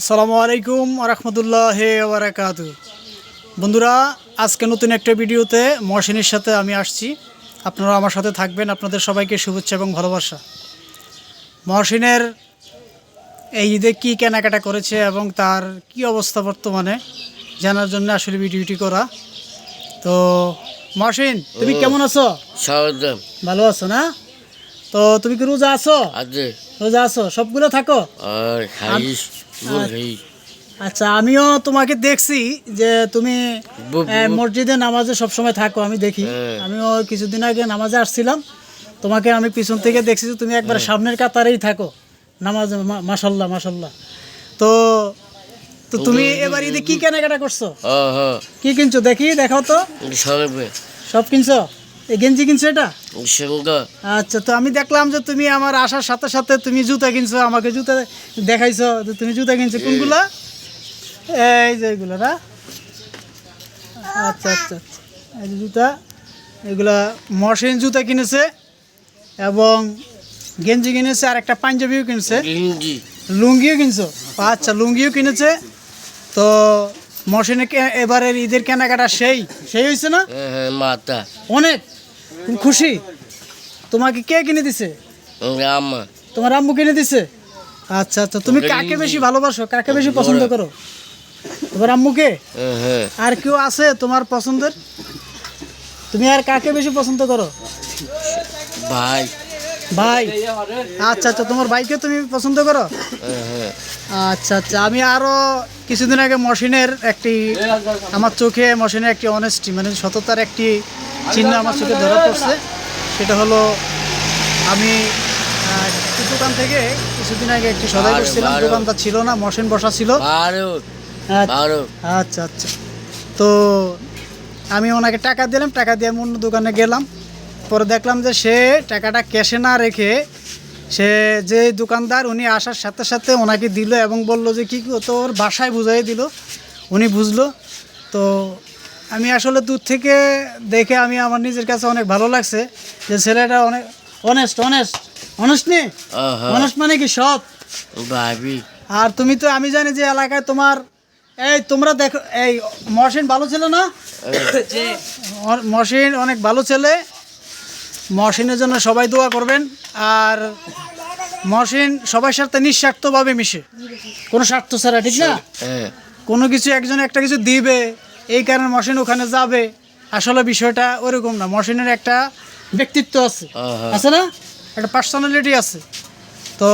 আসসালামু আলাইকুম রহমতুল্লাহ বারাকাত বন্ধুরা আজকে নতুন একটা ভিডিওতে মহসিনের সাথে আমি আসছি। আপনারা আমার সাথে থাকবেন। আপনাদের সবাইকে শুভেচ্ছা এবং ভালোবাসা। মহসিনের এই ঈদে কী কেনাকাটা করেছে এবং তার কি অবস্থা বর্তমানে জানার জন্য আসলে ভিডিওটি করা। তো মহসিন তুমি কেমন আছো? ভালো আছো না? তো তুমি কি রোজা আছো? আছে। রোজা আছো? সবগুলো থাকো? আচ্ছা আমিও তোমাকে দেখছি যে তুমি মসজিদে নামাজে সবসময় থাকো আমি দেখি। হ্যাঁ। আমিও কিছুদিন আগে নামাজে আসছিলাম। তোমাকে আমি পিছন থেকে দেখছি যে তুমি একবার সামনের কাতারেই থাকো। নামাজ মাসাল্লাহ মাসাল্লাহ তো তো তুমি এবার ঈদে কি কেনাকাটা করছ? কি কিনছো? দেখি দেখাও তো। সব কিনছো? গেঞ্জি কিনছো এটা? আচ্ছা তো আমি দেখলাম যে তুমি আমার আসার সাথে সাথে তুমি জুতা কিনছো আমাকে জুতা দেখাইছো যে তুমি জুতা কিনছো। কোনগুলা? এই যে এগুলো না? আচ্ছা আচ্ছা আচ্ছা। এই যে জুতা এগুলা মশিন জুতা কিনেছে এবং গেঞ্জি কিনেছে আর একটা পাঞ্জাবিও কিনেছে। লুঙ্গিও কিনছো? আচ্ছা লুঙ্গিও কিনেছে। তো মশিনে এবারের ঈদের কেনাকাটা সেই সেই হয়েছে না? হ্যাঁ হ্যাঁ মাতা অনেক? তুমি খুশি? তোমাকে কে কিনে দিছে? তোমার আম্মু কিনে দিছে? আচ্ছা আচ্ছা তুমি কাকে বেশি ভালোবাসো? কাকে বেশি পছন্দ করো? তোমার আম্মুকে? হ্যাঁ হ্যাঁ। আর কেউ আছে তোমার পছন্দের? তুমি আর কাকে বেশি পছন্দ করো? ভাই। ভাই। আচ্ছা আচ্ছা তোমার ভাইকে তুমি পছন্দ করো? হ্যাঁ আচ্ছা আচ্ছা আমি আরও কিছুদিন আগে মশিনের একটি আমার চোখে মশিনের একটি অনেস্টি মানে সততার একটি চিহ্ন আমার চোখে ধরা পড়ছে। সেটা হলো আমি একটি দোকান থেকে কিছুদিন আগে একটি সদাই করছিলাম। দোকানটা ছিল না মশিন বসা ছিল। আচ্ছা, আচ্ছা আচ্ছা। তো আমি ওনাকে টাকা দিলাম টাকা দিয়ে আমি অন্য দোকানে গেলাম। পরে দেখলাম যে সে টাকাটা ক্যাশে না রেখে সে যে দোকানদার উনি আসার সাথে সাথে ওনাকে দিল এবং বলল যে কী তোর বাসায় বুঝাই দিল? উনি বুঝলো। তো আমি আসলে দূর থেকে দেখে আমি আমার নিজের কাছে অনেক ভালো লাগছে যে ছেলেটা অনেক অনেস্ট অনেস্ট অনেস্ট নে? আহা। অনেস্ট মানে কি সৎ? ভাবি। আর তুমি তো আমি জানি যে এলাকায় তোমার এই তোমরা দেখো এই মহসিন ভালো ছেলে না? মহসিন অনেক ভালো ছেলে। মহসিনের জন্য সবাই দোয়া করবেন। আর মহসিন সবার সাথে নিঃস্বার্থভাবে মিশে। কোনো স্বার্থ ছাড়া ঠিক না? হ্যাঁ। কোনো কিছু একজন একটা কিছু দিবে। এই কারণে মহসিন ওখানে যাবে। আসলে বিষয়টা ওরকম না মহসিনের একটা ব্যক্তিত্ব আছে। আছে না? একটা পার্সোনালিটি আছে। তো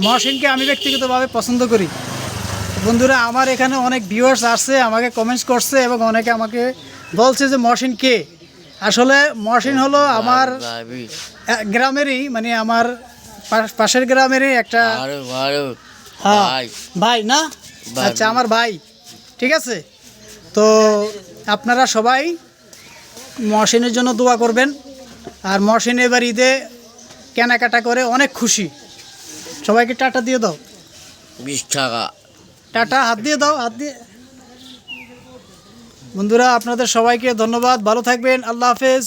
মহসিনকে আমি ব্যক্তিগতভাবে পছন্দ করি। বন্ধুরা আমার এখানে অনেক ভিউয়ার্স আসছে আমাকে কমেন্টস করছে এবং অনেকে আমাকে বলছে যে মহসিন কে? আসলে মহসিন হলো আমার গ্রামেরই মানে আমার পাশের গ্রামেরই একটা হ্যাঁ, ভাই। না? আচ্ছা আমার ভাই। ঠিক আছে? তো আপনারা সবাই মহসিনের জন্য দোয়া করবেন। আর মহসিন এবার ঈদে কেনাকাটা করে অনেক খুশি। সবাইকে টাটা দিয়ে দাও। বিশ টাকা। টাটা হাত দিয়ে দাও হাত দিয়ে। বন্ধুরা আপনাদের সবাইকে ধন্যবাদ। ভালো থাকবেন। আল্লাহ হাফেজ।